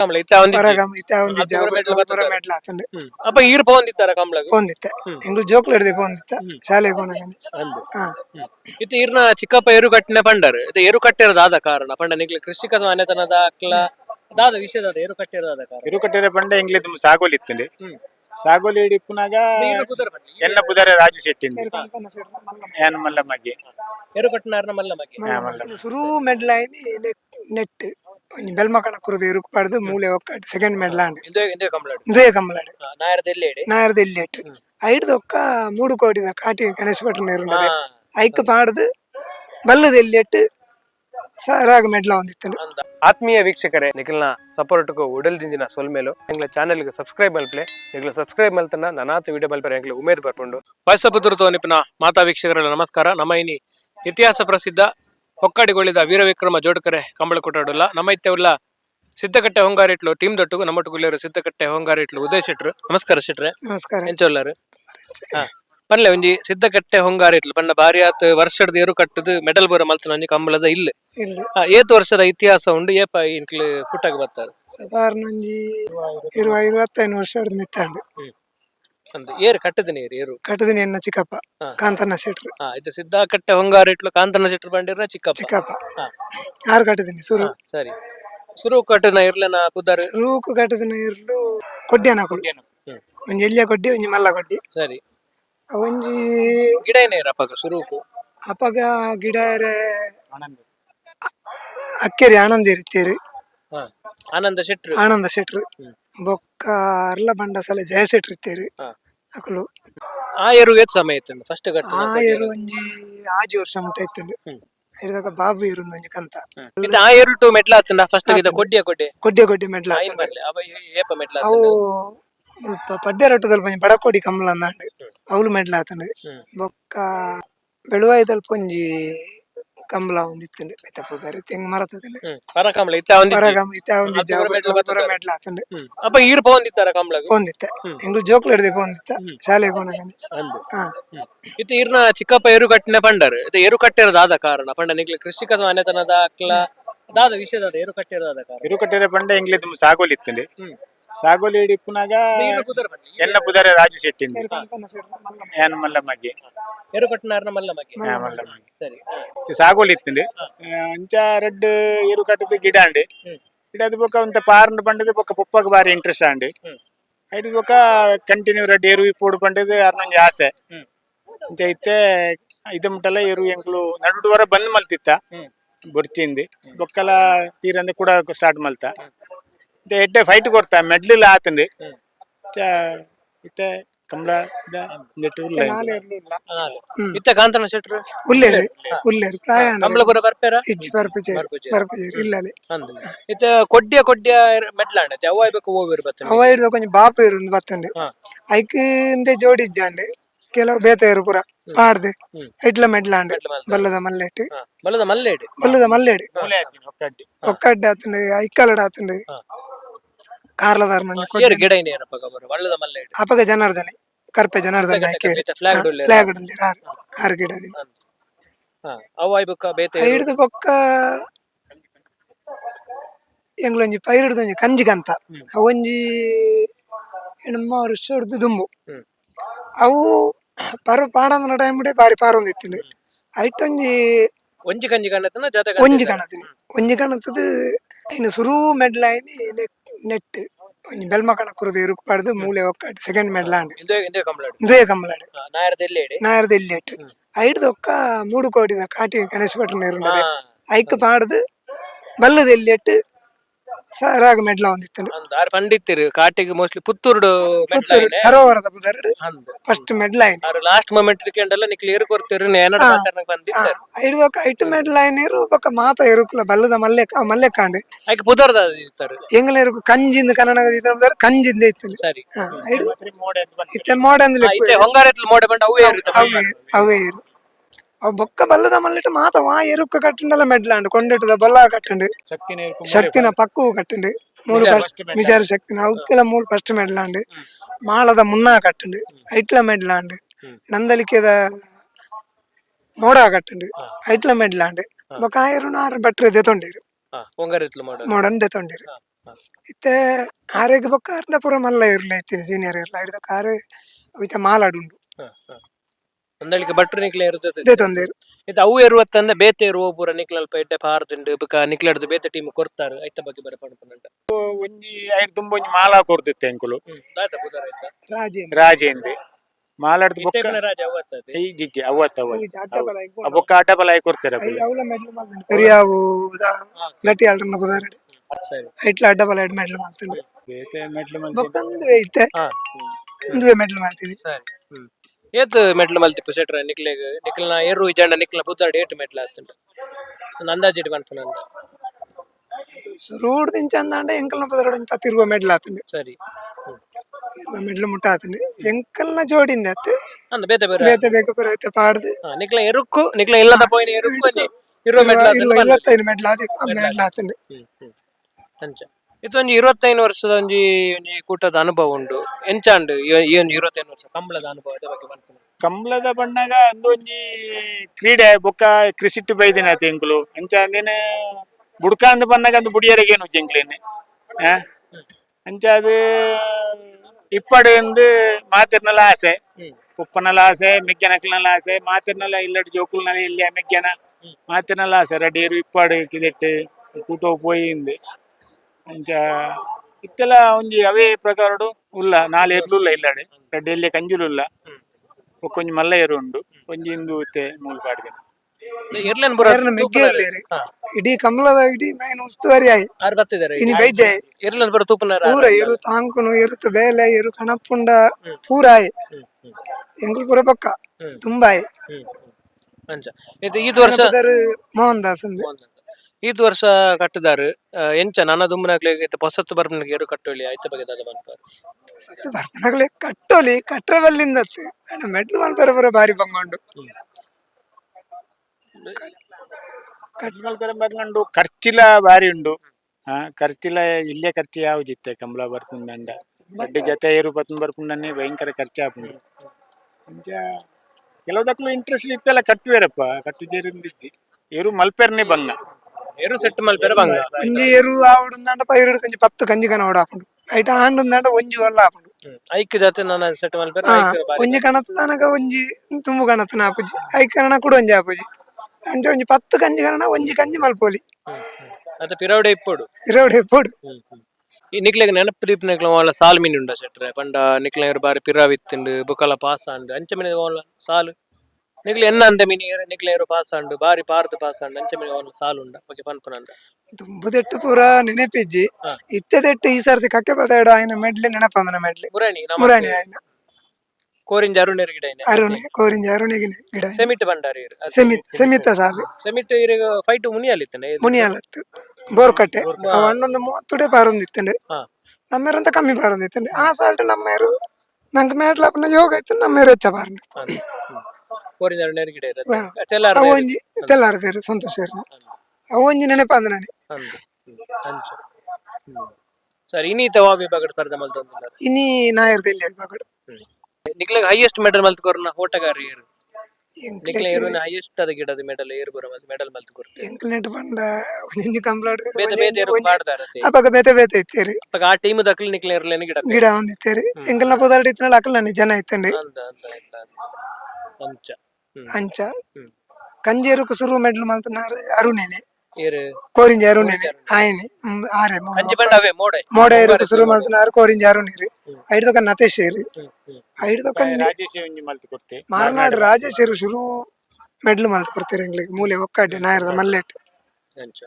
ಕಮಲ ಇತ್ತ ಒಂದಿಜ್ಜಿ. ಹೊರಗಮ್ಮ ಇತ್ತ ಮೆಟ್ಲು ಆತಂಡು. ಅಪ್ಪ ಈರ್ ಪೋಂದಿತ್ತಾರ ಕಮಲಗ್? ಪೋಂದಿತ್ತ ಎಂಗ್ಲು ಜೋಕ್ಲು ಹಿಡ್ದೆ ಪೋಂದಿತ್ತ ಶಾಲೆ ಪೋನಗಂಡಿ ಅಂದು. ಹಾ. ಇತ್ತು ಈರ್ನ ಚಿಕ್ಕಪ್ಪ ಏರು ಕಟ್ಟಿನ ಪಂಡರ್ ಏರು ಕಟ್ಟಿರೋದಾದ ಕಾರಣ. ಪಂಡ ನಿಗ್ಲಿ ಕೃಷಿಕ ಮನೆತನದ ಅಕ್ಲ ದಾದ ವಿಷಯದ ಏರು ಕಟ್ಟಿರೋದಾದ ಕಾರಣ. ಇರುಕಟ್ಟೆರೆ ಪಂಡ ಎಂಗ್ಲಿ ತುಂಬ ಸಾಗೋಲಿ ಇತ್ತಂడి ಹ್ಮ್. ಸಾಗೋಲಿ ಹಿಡಿಪುನಾಗ ಈರ್ನ ಕುದುರೆ ಬನ್ನಿ. ಎನ್ನ ಪುದರೆ ರಾಜು ಶೆಟ್ಟಿಂది ಯಾನ್ ಮಲ್ಲಮ್ಮಗೆ? ಏರು ಕಟ್ಟಿನಾರ್ನ ಮಲ್ಲ ಮಗೆ ಶುರು ಮೆಡ್ಲ ನೆಟ್. ನೆಟ್ ಒಂಜಿ ಬೆಲ್ಮಕಣ ಕುರುದು ಇರುಕ್ ಪಡ್ದು ಮೂಲೆ ಒಕ್ಕಟ್ ಸೆಕೆಂಡ್ ಮೆಡ್ಲ ಅಂಡ್ ಇಂದೇ ಇಂದೇ ಕಂಬಳಾಡು ಇಂದೇ ಕಮ್ಮಲಾಡು ನಾಯರದ ಎಲ್ಲಿ ಹೇಳಿ ನಾಯರ್ದ ಇಲ್ಲಿ ಎಟ್ಟು ಐಡ್ದು ಒಕ್ಕ ಮೂಡು ಕೋಟಿದ ಕಾಟಿ ಗಣೇಶ ಭಟ್ನ ಇರುಂಡದೆ ಐಕ್ ಪಾಡ್ದು ಬಲ್ಲದ ಎಲ್ಲಿ ಎಟ್ಟು ಸಾರಾಗ ಮೆಡ್ಲ ಒಂದಿತ್ತು ಅಂತ ಆತ್ಮೀಯ ವೀಕ್ಷಕರೇ ನಿಖಿಲ್ನ ಸಪೋರ್ಟ್ಗೂ ಉಡಲ್ದಿಂದಿನ ಸೊಲ್ಮೇಲು ಎಂಗ್ಲ ಚಾನೆಲ್ಗೆ ಸಬ್ಸ್ಕ್ರೈಬ್ ಮಲ್ಪಲೆ ನಿಗ್ಲ ಸಬ್ಸ್ಕ್ರೈಬ್ ಮಲ್ತನ ನನಾತ ವಿಡಿಯೋ ಮಲ್ಪರೆ ಎಂಗ್ಲ ಉಮೇದ್ ಬರ್ಕೊಂಡು ವಯಸ್ಸಪುತ್ರ ನಿಪಿನ ಮಾತಾ ವೀಕ್ಷಕರೆಲ್ಲ ನಮಸ್ಕಾರ ನಮ್ಮ ಇನಿ ಇತಿಹಾಸ ಪ್ರಸಿದ್ಧ ಹೊಕ್ಕಾಡಿಗೊಳಿದ ವೀರವಿಕ್ರಮ ಜೋಡ್ಕರೆ ಕಂಬಳ ಕೊಟ್ಟಾಡಲ್ಲ ನಮ್ಮ ಇತ್ತೆವುಲ್ಲ ಸಿದ್ದಕಟ್ಟೆ ಹೊಂಗಾರಿಟ್ಲು ಟೀಮ್ ದೊಟ್ಟು ನಮ್ಮೊಟ್ಟುಗುಲ್ಲೇರು ಸಿದ್ದಕಟ್ಟೆ ಹೊಂಗಾರಿಟ್ಲು. ಉದಯ ಶೆಟ್ರು. ನಮಸ್ಕಾರ ಶೆಟ್ರೆ. ನಮಸ್ಕಾರ. ಎಂಚೊಲ್ಲರು ಹಾ. ಪನ್ಲೆ ಒಂಜಿ ಸಿದ್ದಕಟ್ಟೆ ಹೊಂಗಾರಿಟ್ಲು. ಪಂಡ ಬಾರಿ ಆತ್. ವರ್ಷದ ಏರು ಕಟ್ಟದು ಮೆಡಲ್ ಬರ ಮಲ್ತನ ಒಂಜಿ ಕಂಬಳದ ಇಲ್ಲ. ಏತ್ ವರ್ಷದ ಇತಿಹಾಸ ಉಂಡು ಏಪ ಇಂಟ್ಲು ಪುಟ್ಟಾಗ ಬರ್ತಾರೆ ಸಾಧಾರಣ ಒಂಜಿ ಇರುವ ಇರುವತ್ತೈದು ವರ್ಷ ಹಿಡ್ದು ಮಿತ್ತಾಂಡು ಅಂದ್ ಏರ್ ಕಟ್ಟದ ನೀರು ಏರು. ಕಟ್ಟದಿನಿ ಎನ್ನ ಚಿಕ್ಕಪ್ಪ. ಕಾಂತನ ಶೆಟ್ರು. ಹಾ ಇದು ಸಿದ್ದಾಕಟ್ಟೆ ಹೊಂಗಾರಿಟ್ಲು ಕಾಂತನ ಶೆಟ್ರು ಬಂಡಿರ ಚಿಕ್ಕಪ್ಪ. ಚಿಕ್ಕಪ್ಪ. ಹಾ. ಆರು ಕಟ್ಟದಿನಿ ಸುರು. ಸರಿ. ಸುರು ಕಟ್ಟನ ಇರ್ಲನ ಪುದರ್ ರೂಕು ಕಟ್ಟದಿನ ಇರ್ಲು ಕೊಡ್ಡಿಯನ ಕೊಡು ಹ್ಮ್. ಒಂಜಿ ಎಲ್ಲಿಯ ಕೊಡ್ಡಿ ಒಂಜಿ ಮಲ್ಲ ಕೊಡ್ಡಿ. ಸರಿ. ಒಂಜಿ ಗಿಡ ಏನೇರಪ್ಪ ಸುರುಕು? ಅಪಗ ಗಿಡರೆ ಅಕ್ಕೆರಿ ಆನಂದ ಇರ್ತೀರಿ. ಹಾ ಆನಂದ ಶೆಟ್ರು. ಆನಂದ ಶೆಟ್ರು. ಹ್ಮ್. ಬೊಕ್ಕ ಅರ್ಲ ಬಂಡ ಸಲ ಜಯ ಶೆಟ್ರು ಇರ್ತೀರಿ ಹಾ ಅಕಲು ಆಯರು ಏತ್ ಸಮಯ ಇತ್ತು ಫಸ್ಟ್ ಕಟ್ಟ ಆಯರು ಏರು? ಒಂಜಿ ಆಜಿ ವರ್ಷ ಮುಟ್ಟ ಇತ್ತು ಹ್ಮ್. ಹಿಡ್ದಾಗ ಬಾಬು ಇರುಂದು ಒಂಜಿ ಕಂತ ಇದು ಆ ಏರು ಟು ಮೆಟ್ಲ ಆತುಂಡ ಫಸ್ಟ್ ಗಿದ ಕೊಡ್ಡಿಯ ಕೊಡ್ಡೆ? ಕೊಡ್ಡಿ ಕೊಡ್ಡಿ ಮೆಡ್ಲ ಐನ್ ಬರ್ಲಿ ಅವ ಏಪ ಮೆಟ್ಲ ಅವು ಮುಲ್ಪ ಪಡ್ಡೆ ರಟ್ಟದಲ್ಲಿ ಒಂಜಿ ಬಡಕೋಡಿ ಕಮಲ ಅಂದಾಂಡು ಅವಳು ಮೆಡ್ಲ ಆತಂಡು ಹ್ಮ್. ಬೊಕ್ಕ ಬೆಳುವಾಯ್ದಲ್ಲಿ ಒಂಜಿ ಕಂಬಳ ಒಂದಿತ್ತು ಐತ ಪೂದಾರಿ ತೆಂಗ್ ಮರತದಲ್ಲಿ ಪರಕಂಬಳ ಇತ್ತ ಒಂದಿ ಹೊರಗಮ್ಮ ಇತ್ತ ಒಂದು ಅದು ಪೂರ ಮೆಟ್ಲು ಆತಂಡು ಅಪ್ಪ ಈರ್ ಪೋಂದಿತ್ತಾರ ಕಂಬಳಗ್ ಒಂದಿತ್ತ ಎಂಗ್ಲು ಜೋಕ್ಲ ಹಿಡ್ದೆ ಪೋಂದಿತ್ತ ಶಾಲೆ ಪೋನಗಂಡಿ ಇತ್ತ ಈರ್ನ ಚಿಕ್ಕಪ್ಪ ಏರು ಕಟ್ಟಿನ ಪಂಡರ್ ಇತ್ತ ಏರು ಕಟ್ಟಿರೋದಾದ ಕಾರಣ ಪಂಡ ನಿಗ್ಲ ಕೃಷಿಕ ಮನೆತನದ ಅಕ್ಲ ದಾದ ವಿಷಯದ ಏರು ಕಟ್ಟಿರೋದಾದ ಕಾರಣ ಇರುಕಟ್ಟೆರೆ ಪಂಡ ಎಂಗ್ಲಿ ತುಂಬ ಸಾಗೋಲಿ ಇತ್ತಂడి ಸಾಗೋಲೇಡಿ ಪುನಾಗ ಎಲ್ಲ ಕುದರೆ ರಾಜು ಶೆಟ್ಟಿಂದ ಏನ್ ಮಲ್ಲಮ್ಮಗೆ ಎರು ಕಟ್ಟನಾರ್ನ ಮಲ್ಲಮ್ಮಗೆ ಮಲ್ಲಮ್ಮಗೆ ಸರಿ ಸಾಗೋಲಿ ಇತ್ತಿಂದು ಅಂಚ ರೆಡ್ ಎರು ಕಟ್ಟದ ಗಿಡ ಅಂಡಿ ಗಿಡದ ಬೊಕ್ಕ ಒಂತ ಪಾರ್ಂಡ್ ಬಂಡದ ಬೊಕ್ಕ ಪೊಪ್ಪಗ ಬಾರಿ ಇಂಟ್ರೆಸ್ಟ್ ಅಂಡಿ ಐದು ಬೊಕ್ಕ ಕಂಟಿನ್ಯೂ ರೆಡ್ ಎರು ಇಪ್ಪೋಡು ಬಂಡದ ಅರ್ನಂಗೆ ಆಸೆ ಅಂಚ ಇತ್ತೆ ಇದು ಮುಟ್ಟಲ್ಲ ಎರು ಎಂಕ್ಲು ನಡುಡು ವರ ಬಂದ್ ಮಲ್ತಿತ್ತ ಬೊರ್ಚಿಂದಿ ಬೊಕ್ಕಲ ತೀರಂದ ಕೂಡ ಸ್ಟಾರ್ಟ್ ಮಲ್ತ ಎಡ್ಡೆ ಫೈಟ್ ಕೊಡ್ತಾ ಮೆಡ್ಲಿಲ್ಲ ಆತಂಡಿ ಇತ್ತೆ ಇತ್ತೆ ಕಮಲ ದ ನೆಟ್ಟು ಉಲ್ಲ. ಕಾಂತನ ಶೆಟ್ರು? ಉಲ್ಲೇರು ಉಲ್ಲೇರು. ಪ್ರಾಯಣ. ಕಮಲಗುರ ಬರ್ಪೇರ? ಇಜ್ಜಿ ಬರ್ಪಜೇರಿ ಬರ್ಪಜೇರಿ. ಇಲ್ಲಲೆ ಇತ್ತ ಕೊಡ್ಯ ಕೊಡ್ಯ ಮೆಟ್ಲಾಂಡ ಅವ ಬೇಕು ಓವಿರು ಬತ್ತ ಅವ ಕೊಂಚ ಬಾಪ ಐಕ್ ಇಂದೆ ಜೋಡಿ ಇಜ್ಜಾಂಡೆ. ಕೆಲವು ಬೇತೆಯರು ಪುರ. ಪಾಡ್ದೆ ಇಟ್ಲ ಮೆಡ್ಲಾಂಡೆ ಬಲ್ಲದ ಮಲ್ಲೆಟ್ಟು ಬಲ್ಲದ ಮಲ್ಲೇಡು. ಬಲ್ಲದ ಮಲ್ಲೇಡು. ಒಕ್ಕಡ್ಡೆ. ಆತಂಡೆ ಐಕ್ಕಲಡ ಆತಂಡೆ. ಕಾರ್ಲದಾರ ಅಪಗ ಜನಾರ್ದನೆ ಕರ್ಪೆ ಜನಾರ್ದನ ಹಾಕೇರಿ ಫ್ಲಾಗ್ ಫ್ಲಾಗ್ ಹಾ. ಬುಕ್ಕ ಬೇತೆ ಹಿಡ್ದು ಬೊಕ್ಕ ಎಂಗ್ಲೊಂಜಿ ಒಂಜಿ ಕಂಜಿಗಂತ ಅವೊಂಜಿ ಹೆಣ್ಮ ವರ್ಷ ಹಿಡ್ದು ದುಂಬು. ಅವು ಪರ್ವ ಪಾಡಂದನ ಟೈಮ್ ಬಾರಿ ಪಾರೊಂದಿತ್ತಿಂಡು ಐಟೊಂಜಿ ಒಂಜಿ ಕಂಜಿ ಕಣ್ಣತನ ಜೊತೆ ಒಂಜಿ ಕಣತಿನಿ ಒಂಜಿ ಕಣತದು ಇನ್ನು ಸುರು ಮೆಡ್ಲೈನಿ ನೆಟ್ ಒಂಜಿ ಬೆಲ್ಮ ಕಣ ಕುರುದು ಇರುಕ್ ಪಾಡ್ದು ಮೂಲೆ ಒಕ್ಕಟ್ ಸೆಕೆಂಡ್ ಮೆಡ್ಲಾಂಡ್. ಇಂದೇ ಇಂದೇ ಕಂಬಳಾಡು ಇದೇ ಕಮ್ಮಲಾಡು ನಾಯರದ ಎಲ್ಲಿ ನಾಯರ್ದ ಇಲ್ಲಿ ಎಟ್ಟು ಐಡ್ದು ಒಕ್ಕ ಮೂಡು ಕೋಟಿದ ಕಾಟಿ ಗಣೇಶ ಭಟ್ನ ಇರುಂಡದೆ ಹಾ. ಐಕ್ ಪಾಡ್ದು ಬಲ್ಲದ ಎಲ್ಲಿ ಸಾರಾಗ ಮೆಡ್ಲ ಒಂದಿತ್ತು ಪಂಡಿತ್ತಿರು ಕಾಟಿಗೆ ಮೋಸ್ಟ್ಲಿ ಪುತ್ತೂರ್ಡು ಪುತ್ತೂರು ಸರೋವರದ ಫಸ್ಟ್ ಮೆಡ್ಲೈನ್ ಆರು ಲಾಸ್ಟ್ ಮೊಮೆಂಟ್ ಇಟ್ಕೊಂಡೆಲ್ಲ ನೀ ಕ್ಲಿಯರ್ ಕೊಡ್ತೀರಿ ಏನಡ ಮಾತಾಡಕ್ ಬಂದಿತ್ತು ಐದು ಒಕ್ಕ ಐಟು ಮೆಡ್ಲೈನ್ ಇರು ಬೊಕ್ಕ ಮಾತ ಇರುಕುಲ ಬಲ್ಲದ ಮಲ್ಲೆ ಮಲ್ಲೆಕಾಂಡು ಆಯ್ಕೆ ಪುದರ್ದ ಇರ್ತಾರೆ ಎಂಗ್ಲ ಇರುಕು ಕಂಜಿಂದ ಕನ್ನಡ ಇದ್ದ ಕಂಜಿಂದ ಇತ್ತು ಸರಿ. ಐದು ಇತ್ತೆ ಮೋಡ ಆ, ಇತ್ತೆ ಹೊಂಗಾರ ಎತ್ಲು ಮೋಡೆ ಬಂಡ ಅವೇ ಇರುತ್ತೆ ಅವೇ ಅವೇ ಇರು. ಅವ್ ಬೊಕ್ಕ ಬಲ್ಲದ ಮಲ್ಲಿಟ್ಟು ಮಾತ ವಾ ಎರುಕ್ಕ ಕಟ್ಟಂಡಲ್ಲ ಮೆಡ್ಲಾಂಡು ಕೊಂಡೆಟ್ಟದ ಬಲ್ಲ ಕಟ್ಟಂಡು శక్తి నేర్పు ಶಕ್ತಿನ ಪಕ್ಕು ಕಟ್ಟಂಡು ಮೂಲು ಫಸ್ಟ್ ವಿಚಾರ ಶಕ್ತಿನ ಅವಕ್ಕೆಲ್ಲ ಮೂಲು ಫಸ್ಟ್ ಮೆಡ್ಲಾಂಡು ಮಾಳದ ಮುನ್ನಾ ಕಟ್ಟಂಡು ಐಟ್ಲ ಮೆಡ್ಲಾಂಡು ನಂದಲಿಕೆದ ಮೋಡ ಕಟ್ಟಂಡು ಐಟ್ಲ ಮೆಡ್ಲಾಂಡು ಬೊಕ್ಕ ಆಯರು ನಾರು ಬಟ್ರೆ ದೆತೊಂಡಿರು ಹಾ ಹೊಂಗಾರ ಎತ್ಲು ಮೋಡ ಮೋಡನ್ ದೆತೊಂಡಿರು ಇತ್ತೆ ಆರೆಗ್ ಬೊಕ್ಕ ಅರ್ನ ಪೂರ ಮಲ್ಲ ಇರ್ಲ ಇತ್ತೀನಿ ಸೀನಿಯರ್ ಇರ್ಲ ಹಿಡಿದ ಕಾರು ಇತ್ತೆ ಮಾಲಾಡುಂಡು ಒಂದಳಿಕೆ ಬಟ್ರು ನಿಕ್ಲೆ ಇರುತ್ತೆ ಇದೇ ತೊಂದೇರು ಇದು ಅವು ಇರುವತ್ತಂದ ಬೇತೆ ಇರುವ ಪೂರ ನಿಕ್ಲ ಅಲ್ಪ ಎಡ್ಡೆ ಪಾರ್ದುಂಡು ಬಕ ನಿಕ್ಲಡ್ದು ಬೇತೆ ಟೀಮ್ ಕೊರ್ತಾರೆ ಐತ ಬಗ್ಗೆ ಬರ ಪಡ್ಕೊಂಡ ಒಂಜಿ ಐಟ್ ತುಂಬ ಒಂಜಿ ಮಾಲ ಕೊರ್ದಿತ್ತೆ ಅಂಕುಲು ದಾತ ಬುಧರ ಆಯ್ತಾ. ರಾಜೇಂದ್ರ. ರಾಜೇಂದ್ರ. ಮಾಲಾಡ್ದು ಬೊಕ್ಕ ಇಟ್ಟೆಗಿನ ರಾಜ ಅವತ್ತದೆ ಈ ಜಿಜ್ಜಿ ಅವತ್ತ ಅವತ್ತ ಬೊಕ್ಕ ಅಡ್ಡ ಬಲ ಆಯ್ ಐ ಅವಲ ಮೆಡ್ಲ್ ಮಾಡ್ತಾನೆ ಕರಿಯಾವು ಗಟ್ಟಿ ಆಲ್ರನ್ನ ಬುದಾರಡೆ ಐಟ್ಲ ಅಡ್ಡ ಬಲ ಎಡ್ ಮೆಡ್ಲ್ ಮಾಡ್ತಾನೆ ಬೇತೆ ಮೆಟ್ಲು ಮಲ್ತಿ ಬೊಕ್ಕಂದುವೆ ಒಂದು ಐತೆ. ಒಂದು ಮೆಡ್ಲ್ ಮಾಡ್ತೀನಿ ಸರಿ ಹ್ಮ್. ಏತ್ ಮೆಟ್ಲು ಮಲ್ತಿ ಸೆಟ್ರ ನಿಕ್ಲೆಗ್ ನಿಕ್ಲನ ಏರು ಇಜಂಡ ನಿಕ್ಲ ಬುದ್ದಾಡ್ ಏಟ್ ಮೆಟ್ಲ ಆತುಂಡು ಒಂದು ಅಂದಾಜು ಇಟ್ಟು ಬಂತು ನಂದು ರೋಡ್ ದಿಂಚ ಅಂದಾಂಡ ಎಂಕಲ್ನ ಬುದಾರಡೆ ಪತ್ತು ಇರುವ ಮೆಡ್ಲ್ ಆತಂಡೆ ಸರಿ ಹ್ಮ್ ಇರುವ ಮೆಡ್ಲ್ ಮುಟ್ಟ ಆತಂಡೆ ಎಂಕಲ್ನ ಜೋಡಿಂದ ಅತ್ತೆ ಅಂದ ಬೇತೆ ಬೇರೆ ಬೇತೆ ಬೇಕು ಪುರ ಐತೆ ಪಾಡ್ದು ಹಾ, ನಿಕ್ಲ ಎರುಕ್ಕು ನಿಕ್ಲ ಇಲ್ಲದ ಪೋಯಿನ ಎರುಕ್ಕು ಅನ್ನಿ ಇರುವ ಮೆಟ್ಲ ಇರುವ ಇರುವತ್ತೈದು ಮೆಡ್ಲ್ ಆದಿ ಮೆಡ್ಲ್ ಆತಂಡೆ ಹ್ಮ್ ಹ್ಮ್ ಅಂಚ ಇತ್ತೊಂಜಿ ಇರುವತ್ತೈದು ವರ್ಷದ ಒಂಜಿ ಒಂಜಿ ಕೂಟದ ಅನುಭವ ಉಂಡು ಎಂಚಾಂಡು ಈ- ಈ ಒಂದು ಇರುವತ್ತೈದು ವರ್ಷ ಕಂಬಳದ ಅನುಭವ ಬಗ್ಗೆ ಕಂಬಳದ ಬಣ್ಣಗ ಅಂದು ಒಂಜಿ ಕ್ರೀಡೆ ಬೊಕ್ಕ ಕ್ರಿಸಿಟ್ ಬೈದಿನ ತೆಂಕುಲು ಅಂಚ ಅಂದಿನ ಬುಡ್ಕ ಅಂದ ಬಣ್ಣಗ ಅಂದು ಬುಡಿಯರಿಗೇನು ಜಂಗ್ಲೇನೆ ಅಂಚ ಅದು ಇಪ್ಪಡು ಎಂದು ಮಾತಿರ್ನಲ್ಲ ಆಸೆ. ಉಪ್ಪನಲ್ಲ ಆಸೆ ಮೆಗ್ಗನಕ್ಲನಲ್ಲ ಆಸೆ ಮಾತಿರ್ನಲ್ಲ ಇಲ್ಲಡ್ ಜೋಕುಲ್ನಲ್ಲ ಇಲ್ಲಿ ಮೆಗ್ಗನ. ಮಾತಿರ್ನಲ್ಲ ಆಸೆ ರಡ್ಡೇರು ಇಪ್ಪಾಡು ಕಿದೆಟ್ಟು ಕೂಟೋ ಪೋಯಿಂದು ಅಂಚ ಇತ್ತೆಲ್ಲ ಒಂಜಿ ಅವೇ ಪ್ರಕಾರಡು ಉಲ್ಲ ನಾಳೆ ಇರ್ಲುಲ್ಲ ಇಲ್ಲಡೆ ರಡ್ಡೆಲ್ಲೆ ಕಂಜುಲುಲ್ಲ ಒಕ್ಕೊಂಜಿ ಮಲ್ಲ ಏರು ಉಂಡು. ಒಂಜಿ ಇಂದು ಇತ್ತೆ ಮೂಲು ಪಾಡ್ದೆ ಇರ್ಲೇನ್ ಬರೋ ಇರ್ಲೇರಿ ಇಡೀ ಕಮಲದ ಇಡೀ ಮೈನ್ ಉಸ್ತುವಾರಿ ಆಯ್. ಆರು ಬರ್ತಿದ್ದಾರೆ ಇನಿ ಬೈಜೆ ಇರ್ಲೇನ್ ಬರೋ ತೂಪನ ಪೂರ ಇರು ತಾಂಕುನು ಇರುತ್ತು ಬೇಲೆ ಇರು ಕಣಪುಂಡ ಪೂರ ಆಯ್. ಎಂಕುಲ್ ಪೂರ ಪಕ್ಕ. ತುಂಬಾ ಆಯ್. ಅಂಚ. ಇದು ಈದ್ ವರ್ಷ ಮೋಹನ್ ದಾಸ್ ಅಂದ್. ಈದ್ ವರ್ಷ ಕಟ್ಟದಾರು ಎಂಚ ನನ್ನ ದುಮ್ಮನಾಗ್ಲಿಗೆ ಹೊಸತ್ತು ಬರ್ಮನಿಗೆ ಏರು ಕಟ್ಟೋಲಿ ಆಯ್ತ ಬಗ್ಗೆ ದಾದ ಬಂತು. ಸತ್ತು ಬರ್ಮನಾಗ್ಲಿ ಕಟ್ಟೋಲಿ ಕಟ್ಟರವಲ್ಲಿಂದ ಬಲ್ಲಿಂದ ಮೆಡ್ಲು ಮಲ್ಪರ ಪೂರ ಬಾರಿ ಬಂಗೊಂಡು. ಮಲ್ಪರ ಪೆರಂಬಂಡು ಖರ್ಚಿಲ ಬಾರಿ ಉಂಡು. ಹಾ ಖರ್ಚಿಲ ಇಲ್ಲೇ ಖರ್ಚು ಯಾವ್ದಿತ್ತೆ? ಕಂಬಳ ಬರ್ಪುಂದಂಡ ಬಡ್ಡಿ ಜೊತೆ ಏರು ಪತ್ನ ಬರ್ಪುಂಡನ್ನೇ ಭಯಂಕರ ಖರ್ಚು ಆಪುಂಡು ಕೆಲವು ಕೆಲವುದಕ್ಲು ಇಂಟ್ರೆಸ್ಟ್ ಇತ್ತಲ್ಲ ಕಟ್ಟುವೇರಪ್ಪ. ಕಟ್ಟುಜೇರಿಂದಿಜ್ಜಿ ಏರು ಮಲ್ಪೆರ್ನೇ ಬಂಗ. ಏರು ಸೆಟ್ ಮಲ್ಪೆರ ಬಂಗ ಒಂಜಿ ಎರು ಆವಡುಂದಂಡ ಪೈರುಡು ಕಂಜಿ ಪತ್ತು ಕಂಜಿ ಕನ ಓಡ ಹಾಕೊಂಡು ಐಟ ಆಂಡುಂದಂಡ ಒಂಜಿ ಒಲ್ಲ ಹಾಕೊಂಡು ಐಕ್ ಜೊತೆ ನಾನು ಸೆಟ್ ಮಲ್ಪೆರ ಹಾ ಐಕ್ ಬಾರಿ ಒಂಜಿ ಕಣತ್ ನನಗ ಒಂಜಿ ತುಂಬು ಕಣತನ ಆಪುಜಿ ಐ ಕಣ ಕೂಡ ಒಂಜಿ ಆಪುಜಿ ಅಂಚ ಒಂಜಿ ಪತ್ತು ಕಂಜಿ ಕಣ ಒಂಜಿ ಕಂಜಿ ಮಲ್ಪೋಲಿ ಹ್ಮ್, ಹ್ಮ್. ಮತ್ತೆ ಪಿರವಡೆ ಇಪ್ಪಡು ಇರೋಡೆ ಪೋಡು ಈ ನಿಕ್ಲೆಗ್ ನೆನಪು ದೀಪ ನಿಕ್ಲ వాళ్ళ ಸಾಲ್ ಮೀನ್ ಉಂಡ ಸೆಟ್ರೆ ಪಂಡ ನಿಕ್ಲ ಇರು ಬಾರಿ ಪಿರಾವಿತ್ತುಂಡು ಬುಕ್ಕಲ ಪಾಸ ಅಂಡು ಅಂಚ ಮೀನ వాళ్ళ ಸಾಲು ನಿಕ್ಲೆ ಎನ್ನ ಅಂದ ಮಿನಿಯರ್ ನಿಕ್ಲೇರು ಪಾಸ್ ಅಂಡು ಬಾರಿ ಪಾರ್ದು ಪಾಸ್ ಅಂಡು ಅಂಚೆ ಮಿನಿ ಅವನು ಸಾಲು ಉಂಡು ಬಗ್ಗೆ ಪನ್ಪುನ ಅಂಡ ದುಂಬುದೆಟ್ಟು ಪೂರ ನೆನಪಿಜ್ಜಿ. ಇತ್ತದೆಟ್ಟು ಈ ಸರ್ತಿ ಕಕ್ಕೆ ಬದಾಡ ಆಯ್ನ ಮೆಡ್ಲೆ ನೆನಪಂದನ ಮೆಡ್ಲಿ. ಮುರಾಣಿ ಮುರಾಣಿ ಆಯ್ನ. ಕೋರಿಂಜ ಅರುಣರ್ ಗಿಡ ಅರುಣ್ ಕೋರಿಂಜ ಅರುಣಿಗೆ ಗಿಡ ಸೆಮಿಟ್ ಬಂಡಾರಿ ಸೆಮಿತ್ ಸೆಮಿತ ಸಾಲು. ಸೆಮಿಟ್ ಇರಿಗ ಫೈಟ್ ಮುನಿಯಾಲಿತ್ತನೆ ಮುನಿಯಾಲತ್ತು ಬೋರ್ಕಟ್ಟೆ. ಅಣ್ಣೊಂದು ಮೂವತ್ತುಡೆ ಪಾರೊಂದಿತ್ತಂಡೆ ನಮ್ಮೇರಂತ ಕಮ್ಮಿ ಪಾರೊಂದಿತ್ತಂಡೆ ಆ ಸಾಲ್ಟ್ ನಮ್ಮೇರು ನಂಗೆ ಮೇಡ್ಲಪ್ಪನ ಯೋಗ ಇತ್ತು ನಮ್ಮೇರು ಹೆಚ್ಚ ಪಾರಂಡು ಕೋರಿಂಜ ಅರುಣೇರ್ ಗಿಡ ಇರುತ್ತೆ. ಹಾ. ತೆಲ್ಲಾರ ಅವು ಒಂಜಿ ತೆಲ್ಲಾರದೇರು ಸಂತೋಷ ಅವು ಒಂಜಿ ನೆನಪಂದ ನನಗೆ ಅಂದು ಅಂಚ. ಹ್ಮ್. ಸರಿ ಇನ್ನೀತ ವಾವಿ ಬಗಡ್ ಸ್ಪರ್ಧೆ ಮಲ್ತೊಂದಿಲ್ಲ ಇನಿ ನಾಯರ್ದಲ್ಲಿ ಹೇಳ್ಬೇಕು ನಿಕ್ಲೆಗ್ ಹೈಯೆಸ್ಟ್ ಮೆಡಲ್ ಮಲ್ತ್ ಕೊರ್ನ ಓಟಗಾರ ಏರು ನಿಕ್ಲೆ ಏರುನ ಹೈಯೆಸ್ಟ್ ಅದ ಗಿಡದ ಮೆಡಲ್ ಏರು ಬರೋ ಮೆಡಲ್ ಎಂಕ್ಲು ನೆಟ್ ಬಂಡ ಒಂಜಿ ಕಂಪ್ಲಾಡ್ ಬೇತೆ ಬೇತೆ ಏರು ಮಾಡ್ತಾರತ್ತೆ ಅಪ್ಪಾಗ ಬೇತೆ ಬೇತೆ ಇತ್ತೇರಿ. ಅಪ್ಪ ಆ ಟೀಮ್ ನಿಕ್ಲೆ ಗಿಡ ಗಿಡ ಒಂದಿತ್ತೇರಿ ಎಂಕಲ್ನ ಅಕ್ಕಲ್ ನನಗೆ ಜನ ಇತ್ತಂಡೆ ಅಂದ ಅಂದ ಅಂದ ಅಂದ. ಅಂಚ. ಹ್ಮ್ ಅಂಚ ಕಂಜೇರು ಕುಸುರು ಮೆಡ್ಲ್ ಮಲ್ತನಾರ ಅರುಣೇನೆ. ಕೋರಿಂಜ ಅರುಣೇನೆ. ಆಯನೆ ಆರೆ ಮೋಡ. ಮೋಡೇರು ಕುಸುರು ಮಲ್ತನಾರ ಕೋರಿಂಜ ಅರುಣೇರಿ ನತೇಶೇರಿ ಐಡ್ದೊಕ್ಕ ರಾಜೇಶ್ ಒಂಜಿ ಮಲ್ತು ಕೊಡ್ತೆ. ಮಾರ್ನಾಡು ರಾಜೇಶರು ಶುರು ಮೆಡ್ಲ್ ಮಲ್ತ್ ಕೊಡ್ತೀರಿ ಎಂಗ್ಲಿಗೆ ಮೂಲೆ ಒಕ್ಕಡ್ಡೆ ನಾಯರದ ಮಲ್ಲೆಟ್. ಅಂಚ.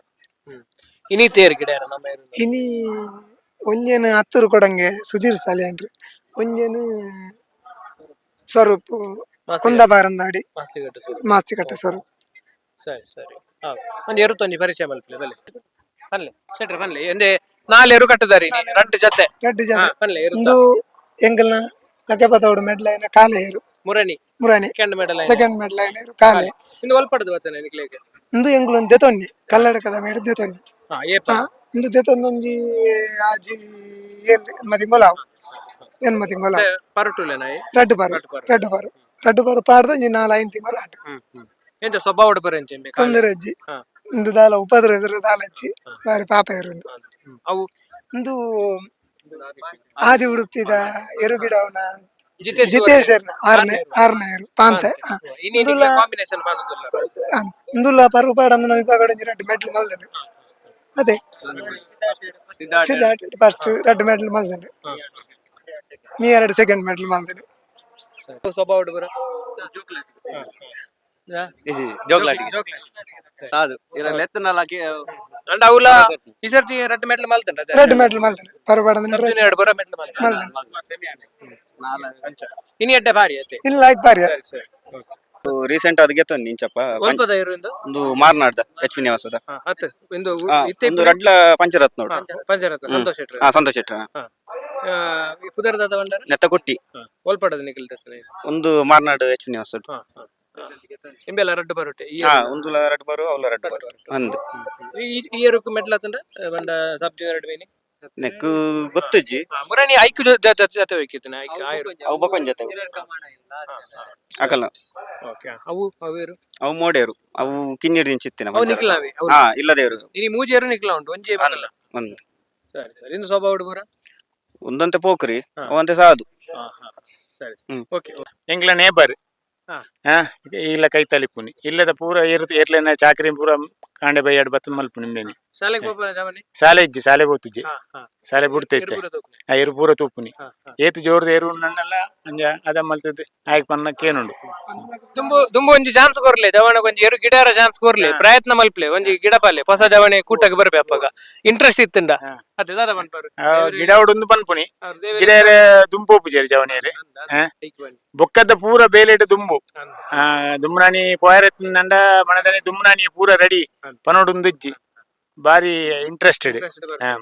ಇನಿ ತೇರ್ ಗಿಡ ನಮ್ಮ ಇನಿ ಒಂಜೇನು ಹತ್ತೂರು ಕೊಡಂಗೆ ಸುಧೀರ್ ಸಾಲಿ ಅನ್ರಿ ಒಂಜೇನು ಸ್ವರೂಪ್ ಕುಂದಬಾರಂದಾಡಿ ಮಾಸಿಗಟ್ಟು ಸುರು. ಮಾಸ್ತಿಕಟ್ಟೆ ಸ್ವರೂಪ್ ಸರಿ. ಸರಿ ಹಾ ಒಂದು ಎರುತ್ತೊಂದು ಪರಿಚಯ ಮಲ್ಪಲೆ ಬಲೆ ಬಲ್ಲೆ ಸೆಟ್ರೆ ಬನ್ಲೆ ಎಂದೆ ನಾಲ್ ಎರು ಕಟ್ಟದಾರಿ ನೀ ರಡ್ಡು ಜೊತೆ. ಗಡ್ಡಿ ಜನ ಹಾ ಬನ್ಲೆ ಎರು ಒಂದು ಎಂಗಲ್ನ ಕಕೆಪತೋಡು ಮೆಡ್ಲೈನ ಕಾಲೆ ಏರು. ಮುರಣಿ. ಮುರಾಣಿ. ಸೆಕೆಂಡ್ ಮೆಡಲ್ ಸೆಕೆಂಡ್ ಮೆಡ್ಲೈನ ಏರು ಕಾಲೆ. ಇಂದು ಒಲ್ಪಡದು ಬರ್ತೇನೆ ನಿಕ್ಲೆಗೆ ಇಂದು ಎಂಗ್ಲು ಒಂದು ದೆತೊನ್ನಿ ಕಲ್ಲಡಕದ ಮೇಡು ದೆತೊನ್ನಿ ಹಾ ಏಪ ಹಾ ಇಂದು ದೆತೊಂದೊಂಜಿ ಆಜಿ ಏನ್ ಮತಿ ಗೊಲಾವ್ ಏನ್ ಮತಿ ಗೊಲಾವ್ ಪರಟುಲೆ ನಾಯಿ ರಡ್ಡು ಬಾರು ರಡ್ಡು ಬಾರು ರಡ್ಡು ಬರು ಪಾಡ್ದು ಇನ್ನು ನಾಲ್ ಐನ್ ತಿಂಗಳು ಆಟ ಎಂತ ಸ್ವಭಾವ ಬರಂತೆ ತೊಂದರೆ ಅಜ್ಜಿ. ಹಾ. ಇಂದು ದಾಲ ಉಪದ್ರ ಎದುರು ದಾಲ ಅಜ್ಜಿ ಬಾರಿ ಪಾಪ ಇರೋದು ಅವು ಇಂದು ಆದಿ ಉಡುಪಿದ ಎರುಗಿಡ ಅವನ ಜಿತೇಶ್ ಜಿತೇಶರ್ನ ಆರನೇ ಆರನೇ. ಎರು ಪಾಂತೆ. ಹಾ. ಇನ್ನೇನಿಲ್ಲ ಕಾಂಬಿನೇಷನ್ ಮಾಡೋದಿಲ್ಲ ಆ, ಇಂದುಲ್ಲ ಪರ್ವ ಪಾಡಂದನ ವಿಭಾಗ ರೆಡ್ ಮೆಡಲ್ ಮಲ್ದನು. ಅದೇ. ಸಿದ್ಧಾರ್ಥ. ಫಸ್ಟ್ ರೆಡ್ ಮೆಡಲ್ ಮಲ್ದನು. ನೀ ಎರಡು ಸೆಕೆಂಡ್ ಮೆಡಲ್ ಮಲ್ದನು. ಸೊಬ್ಬ ಹುಡುಗರು. ಇಸಿ ಜೋಗ್ಲಾಟಿ ಸಾದು ಇಲ್ಲ ಲೆತ್ತನಲ್ಲ ಅಂಡ ಅವಲ ಈ ಸರ್ತಿ ರೆಡ್ ಮೆಟ್ಲ್ ಮಲ್ತಂಡ ರೆಡ್ ಮೆಟ್ಲ್ ಮಲ್ತಂಡ ಪರಬಾಡಂದ ಎರಡು ಬರ ಮೆಟ್ಲ್ ಮಲ್ತಂಡ ಇನಿ ಎಡ್ಡೆ ಭಾರಿ ಐತೆ. ಇಲ್ಲ ಲೈಕ್ ಭಾರಿ. ರೀಸೆಂಟ್ ಅದಕ್ಕೆ ತೊಂದು ನಿಂಚಪ್ಪ ಒಲ್ಪದ ಇರುವುದು ಒಂದು ಮಾರ್ನಾಡ್ದ ಎಚ್ ಪಿ ನಿವಾಸದ. ಒಂದು ರಡ್ಲ ಪಂಚರತ್ ನೋಡು. ಪಂಚರತ್ ಸಂತೋಷ್ ಶೆಟ್ರ ಸಂತೋಷ್ ಶೆಟ್ರ ಕುದರದ ಬಂಡಾರ ನೆತ್ತ ಕೊಟ್ಟಿ ಒಲ್ಪಡದ ನಿಖಿಲ್ ಒಂದು ಮಾರ್ನಾಡು ಎಚ್ ನಿವಾಸ ನಿಂಬೆಲ್ಲ ರಡ್ಡು ಬರೋಟೆ ಈ ಹಾ ಒಂದು ರಡ್ ಬರು ಅವಲ ರಡ್ ಬರು ಒಂದು ಈ- ಈ ಇಯರ್ಕು ಮೆಡ್ಲ್ ಆತಂಡ? ಬಂಡ ಸಬ್ ಜೂನಿಯರ್ ಎರಡು ಮೇನಿ ನೆಕ್ಕು ಗೊತ್ತಜ್ಜಿ ಮುರಾನಿ ಐಕ್ ಜೊತೆ ಜೊತೆ ಹೋಯ್ಕಿತ್ತು ಐಕ್ ಆಯ್ರು ಅವು ಬಕೊಂಡ್ ಜೊತೆ ಅಕಲ್ನ ಓಕೆ ಅವು ಅವೇರು ಅವು ಮೋಡೇರು ಅವು ಕಿನ್ನೀರ್ ಚಿತ್ತಿನ ಅವು ನಿಖಿಲಾವೆ ಅವು ಹಾ ಇಲ್ಲದೇವ್ರು ಇನಿ ಮೂಜೇರು ನಿಖಿಲ ಉಂಟು ಒಂಜೆ ಬರಲ್ಲ ಒಂದು. ಸರಿ ಸರಿ. ಇನ್ನು ಸ್ವಭಾವ ಹುಡುಗರ? ಒಂದಂತೆ ಪೋಕ್ರಿ ಅವಂತೆ ಸಾದು ಹಾ ಹಾ. ಸರಿ ಹ್ಮ್. ಓಕೆ ಎಂಗ್ಲ ನೇಬರ್ ಹಾ. ಹಾ? ಇಲ್ಲ ಕೈ ತಲಿಪುನಿ ಇಲ್ಲದ ಪೂರ ಏರ್ ಏರ್ಲೆನ ಚಾಕ್ರಿ ಪೂರ ಕಾಂಡೆ ಬೈಯಾಡ್ ಬತ್ತ ಶಾಲೆಗೆ ಹೋಗ್ಬಾರ ಜಾವನಿ ಶಾಲೆ ಇಜ್ಜಿ ಶಾಲೆ ಹೋಗ್ತಿಜ್ಜಿ ಶಾಲೆ ಬಿಡ್ತೈತೆ ಇರ್ಬುರ ಆ ಏರು ಪೂರ ತೂಪುನಿ. ಏತು ಜೋರ್ದ ಏರು ನನ್ನೆಲ್ಲ ಅಂಜ ಅದ ಮಲ್ತದೆ ಆಯ್ಕೆ ಪನ್ನ ಕೇನುಂಡು ದುಂಬು ದುಂಬು ಒಂಜಿ ಚಾನ್ಸ್ ಕೊರ್ಲೆ ಜವಣ ಒಂಜಿ ಎರು ಗಿಡಾರ ಚಾನ್ಸ್ ಕೊರ್ಲೆ. ಪ್ರಯತ್ನ ಮಲ್ಪ್ಲೆ ಒಂಜಿ ಗಿಡ ಪಾಲೆ. ಹೊಸ ಜವಣೆ ಕೂಟಕ್ಕೆ ಬರ್ಬೆ ಅಪ್ಪಗ. ಇಂಟ್ರೆಸ್ಟ್ ಇತ್ತಂಡ. ಅದೇ ದಾದ ಬಂದ್ಪಾರು ಗಿಡ ಅವ್ರು ದೇವರೇ ಗಿಡ ದುಂಬು ಪೂಜಾರಿ ಜವನೇರಿ. ಬೊಕ್ಕದ ಪೂರ ಬೇಲೆಡ್ ದುಂಬು. ಆ ದುಮ್ರಾಣಿ ಪೋಯರತ್ತಿಂದ ಮಣದನೆ ದುಮ್ರಾಣಿ ಪೂರ ರೆಡಿ. ಪನೋಡುಂದಿಜ್ಜಿ ಬಾರಿ ಇಂಟ್ರೆಸ್ಟೆಡ್.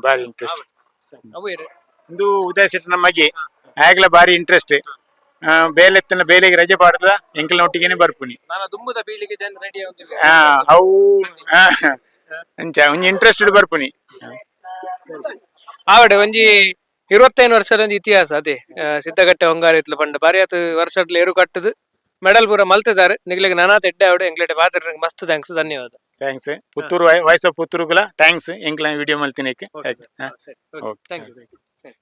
ಬಾರಿ ಇಂಟ್ರೆಸ್ಟ್. ಅವು ಏರು ಇಂದು ಉದಯ ಸಿಟ್ ನಮಗೆ ಆಗ್ಲ ಬಾರಿ ಇಂಟ್ರೆಸ್ಟ್ ಬೇಲೆತ್ತಿನ ಬೇಲೆಗೆ ರಜೆ ಪಾಡ್ದ ಎಂಕಲ್ನ ಒಟ್ಟಿಗೆನೆ ಬರ್ಪುನಿ. ನಾನು ದುಂಬುದ ಬೀಳಿಗೆ ಜನ ರೆಡಿ ಆಗುದಿಲ್ಲ. ಆ, ಅವು ಆ, ಅಂಚ ಒಂಜಿ ಇಂಟ್ರೆಸ್ಟೆಡ್ ಬರ್ಪುನಿ. ಆವಡೆ ಒಂಜಿ ಇರುವತ್ತೈದು ವರ್ಷದ ಒಂಜಿ ಇತಿಹಾಸ ಅದೇ. ಆ, ಸಿದ್ದಗಟ್ಟೆ ಹೊಂಗಾರ ಇತ್ಲು ಪಂಡ. ಬಾರಿ ಹತ್ತು ವರ್ಷಡ್ಲ ಎರು ಕಟ್ಟದು. ಮೆಡಲ್ ಪೂರ ಮಲ್ತಿದ್ದಾರೆ ನಿಗ್ಲಿಗೆ ನಾನಾ ತೆಡ್ಡೆ ಆವಡೆ ಎಂಗ್ಲೇಟೆ ಬಾತ್ರ ಮಸ್ತ್ ಥ್ಯಾಂಕ್ಸ್ ಧನ್ಯವಾದ. ಥ್ಯಾಂಕ್ಸ್ ಪುತ್ತೂರು ವಾಯ್ಸ್ ಆಫ್ ಪುತ್ತೂರುಗಳ ಥ್ಯಾಂಕ್ಸ್ ಎಂಕ್ಲ ವಿಡಿಯೋ ಮಲ್ತಿನಕ್ಕೆ ಓಕೆ ಹಾ. ಸರಿ ಓಕೆ. Thank you